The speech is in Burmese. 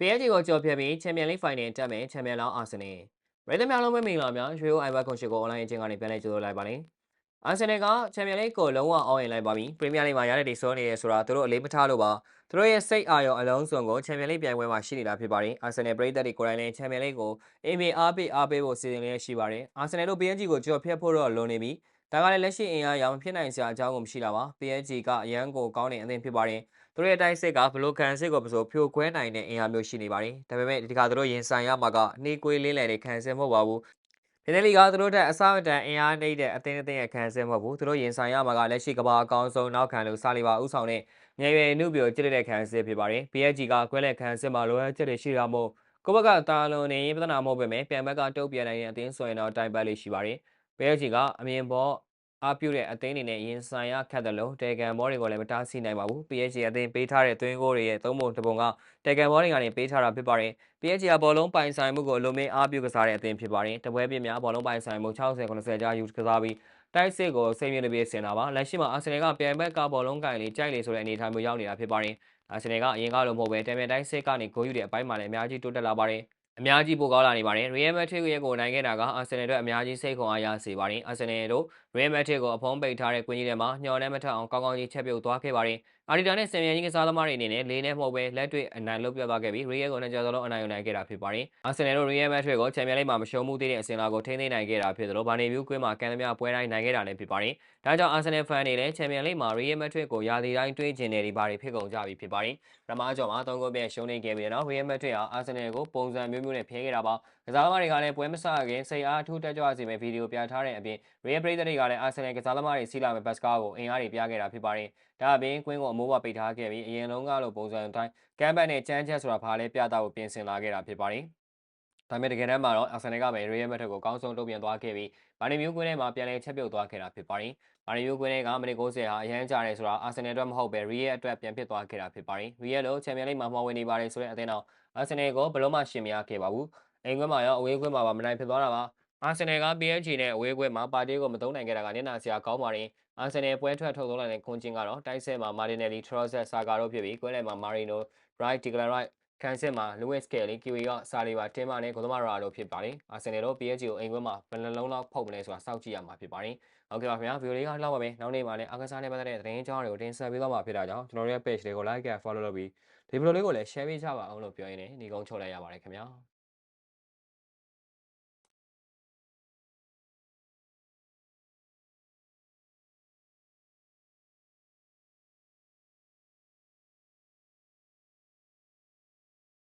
PSG ကိုကြော်ဖြတ်ပြီးချန်ပီယံလိဖိုင်နယ်တက်မယ်ချန်ပီယံလောင်းအာဆင်နယ်ရည်သမားလုံးပဲမင်္ဂလာများရွှေအိုအိုင်ဘတ်ကွန်ရှိကိုအွန်လိုင်းအချင်းကနေပြန်လဲကြိုဆိုလိုက်ပါလိမ့်အာဆင်နယ်ကချန်ပီယံလိကိုလုံးဝအောင်ရင်လိုက်ပါပြီပရီးမီးယားလိမှာရတဲ့ဒီဆိုးနေရဆိုတာသူတို့အလေးမထားလို့ပါသူတို့ရဲ့စိတ်အာရုံအလုံးစုံကိုချန်ပီယံလိပြိုင်ပွဲမှာရှိနေတာဖြစ်ပါတယ်အာဆင်နယ်ပရိသတ်တွေကိုယ်တိုင်လည်းချန်ပီယံလိကိုအေးမေအားပေးအားပေးဖို့စီစဉ်လျက်ရှိပါတယ်အာဆင်နယ်တို့ PSG ကိုကြော်ဖြတ်ဖို့တော့လွန်နေပြီဒါကလည်းလက်ရှိအင်အားရောင်ဖြစ်နိုင်စရာအကြောင်းကိုမရှိတာပါ PSG ကအရန်ကိုကောင်းတဲ့အသင်းဖြစ်ပါတယ် သူတို့ရဲ့တိုက်စစ်ကဘလိုကန်စစ်ကိုပစိုးဖြိုခွဲနိုင်တဲ့အင်အားမျိုးရှိနေပါတယ်ဒါပေမဲ့ဒီခါသူတို့ရင်ဆိုင်ရမှာကနှီးကွေးလေးလည်တဲ့ခံစစ်မဟုတ်ပါဘူးဒီနေ့လီကသူတို့တက်အစမတန်အင်အားနှိမ့်တဲ့အသင်းအသင်းရဲ့ခံစစ်မဟုတ်ဘူးသူတို့ရင်ဆိုင်ရမှာကလက်ရှိကဘာအကောင်းဆုံးနောက်ခံလို့စာလီပါဥဆောင်တဲ့ငယ်ရွယ်နှုတ်ပြကျတဲ့ခံစစ်ဖြစ်ပါတယ် PSG ကကွဲလက်ခံစစ်မှာလိုအပ်ချက်တွေရှိတာမို့ကိုဘကတာလွန်နေပြဿနာမဟုတ်ပဲပြန်ဘက်ကတုတ်ပြန်နိုင်တဲ့အသင်းဆိုရင်တော့တိုင်ပတ်လေးရှိပါတယ် PSG ကအမြင်ပေါ် အားပြုတဲ့အသင်းတွေနဲ့ရင်ဆိုင်ရခတ်တယ်လို့တေဂန်ဘောတွေကိုလည်းမတားဆီးနိုင်ပါဘူး PSG အသင်းပေးထားတဲ့သွင်းကိုတွေရဲ့သုံးပုံတစ်ပုံကတေဂန်ဘောတွေကနေပေးထားတာဖြစ်ပါတယ် PSG ကဘောလုံးပိုင်ဆိုင်မှုကိုအလုံးမင်းအားပြုကစားတဲ့အသင်းဖြစ်ပါတယ်တပွဲပြင်းများဘောလုံးပိုင်ဆိုင်မှု60 90ကြားယူကစားပြီးတိုက်စစ်ကိုစိတ်မြင့်ပြေးဆင်တာပါလက်ရှိမှာအာဆင်နယ်ကပြိုင်ဘက်ကဘောလုံးကင်လေးကြိုက်လေဆိုတဲ့အနေအထားမျိုးရောက်နေတာဖြစ်ပါတယ်အာဆင်နယ်ကအရင်ကလိုမဟုတ်ပဲတံမြန်တိုင်းစစ်ကနေဂိုးယူတဲ့အပိုင်းမှာလည်းအများကြီးတိုးတက်လာပါတယ် အများကြီးပိုကောင်းလာနေပါတယ်။ Real Madrid ရဲ့ကိုနိုင်ခဲ့တာက Arsenal အတွက်အများကြီးစိတ်ခွန်အားရစေပါတယ်။ Arsenal တို့ Real Madrid ကိုအဖုံးပိတ်ထားတဲ့ကွင်းကြီးထဲမှာညှော်လည်းမထအောင်ကောင်းကောင်းကြီးချက်ပြုတ်သွားခဲ့ပါတယ်။အာဒီတာနဲ့ဆင်မြန်ကြီးကစားသမားတွေအနေနဲ့လေးနဲ့မဟုတ်ပဲလက်တွေ့အနိုင်လုပ်ပြသွားခဲ့ပြီး Real ကိုနှစ်ကြိမ်စလုံးအနိုင်ယူနိုင်ခဲ့တာဖြစ်ပါတယ်။ Arsenal တို့ Real Madrid ကိုချန်ပီယံလိမှာမရှုံးမှုသေးတဲ့အစဉ်လာကိုထိန်းသိမ်းနိုင်ခဲ့တာဖြစ်သလိုဘာနေမြူးကွင်းမှာကန်သမျှပွဲတိုင်းနိုင်ခဲ့တာလည်းဖြစ်ပါတယ်။ဒါကြောင့် Arsenal fan တွေလည်းချန်ပီယံလိမှာ Real Madrid ကိုရာသီတိုင်းတွေးကျင်နေဒီဘာတွေဖြစ်ကုန်ကြပြီဖြစ်ပါတယ်။ပထမကြော်မှာ၃ဂိုးပြည့်ရှုံးနေခဲ့ပြီးတော့ Real Madrid ဟာ Arsenal ကိုပုံစံမျိုးမျိုးနဲ့ဖျဲခဲ့တာပါ။ကစားသမားတွေကလည်းပွဲမစခင်စိတ်အားထူးတက်ကြွစေမယ့်ဗီဒီယိုပြထားတဲ့အပြင် Real ပရိသတ်တွေကလည်း Arsenal ကစားသမားတွေစီးလာမဲ့ဘတ်စကားကိုအင်အားတွေပြခဲ့တာဖြစ်ပါတယ်။ဒါအပြင်ကွင်းကိုအမိုးပါပိတ်ထားခဲ့ပြီးအရင်လုံးကလိုပုံစံအတိုင်းကမ်ဘတ်နဲ့ချမ်းချက်ဆိုတာဘာလဲပြတာကိုပြင်ဆင်လာခဲ့တာဖြစ်ပါတယ်။ ဒါပေမဲ့တကယ်တမ်းမှာတော့ Arsenal ကပဲ Real Madrid ကိုကောင်းဆုံးတုံ့ပြန်သွားခဲ့ပြီးဘာနီမြူးကွင်းထဲမှာပြန်လည်ချက်ပြုတ်သွားခဲ့တာဖြစ်ပါတယ်။ဘာနီမြူးကွင်းထဲကမိနစ်90ဟာအရန်ကြာတယ်ဆိုတာ Arsenal အတွက်မဟုတ်ပဲ Real အတွက်ပြန်ဖြစ်သွားခဲ့တာဖြစ်ပါတယ်။ Real လို့ချန်ပီယံလိမှာမှော်ဝင်နေပါတယ်ဆိုတဲ့အသင်းတော် Arsenal ကိုဘယ်လို့မှရှင်မရခဲ့ပါဘူး။အိမ်ကွင်းမှာရောအဝေးကွင်းမှာပါမနိုင်ဖြစ်သွားတာပါ။ Arsenal က PSG နဲ့အဝေးကွင်းမှာပါတီကိုမသုံးနိုင်ခဲ့တာကနစ်နာစရာကောင်းပါတယ်။ Arsenal ပွဲထွက်ထုတ်သုံးလိုက်တဲ့ခွန်ကျင်းကတော့တိုက်ဆဲမှာ Martinelli, Trossard, Saka တို့ဖြစ်ပြီးကွဲလည်မှာ Marino, Wright, Declan Wright ခံစစ်မှာ Lewis Kelly, Kiwi ကစာလီပါတင်းမာနဲ့ဂိုသမာရာတို့ဖြစ်ပါတယ်။ Arsenal တို့ PSG ကိုအိမ်ကွင်းမှာဘယ်နှလုံးလောက်ဖုတ်မလဲဆိုတာစောင့်ကြည့်ရမှာဖြစ်ပါတယ်။ဟုတ်ကဲ့ပါခင်ဗျာဗီဒီယိုလေးကလောက်ပါပဲ။နောက်နေ့မှာလည်းအားကစားနဲ့ပတ်သက်တဲ့သတင်းအကြောင်းတွေကိုတင်ဆက်ပေးသွားမှာဖြစ်တာကြောင့်ကျွန်တော်တို့ရဲ့ page လေးကို like and follow လုပ်ပြီးဒီဗီဒီယိုလေးကိုလည်း share ပေးကြပါအောင်လို့ပြောရင်းနဲ့ညီကုန်းချုပ်လိုက်ရပါတယ်ခင်ဗျာ။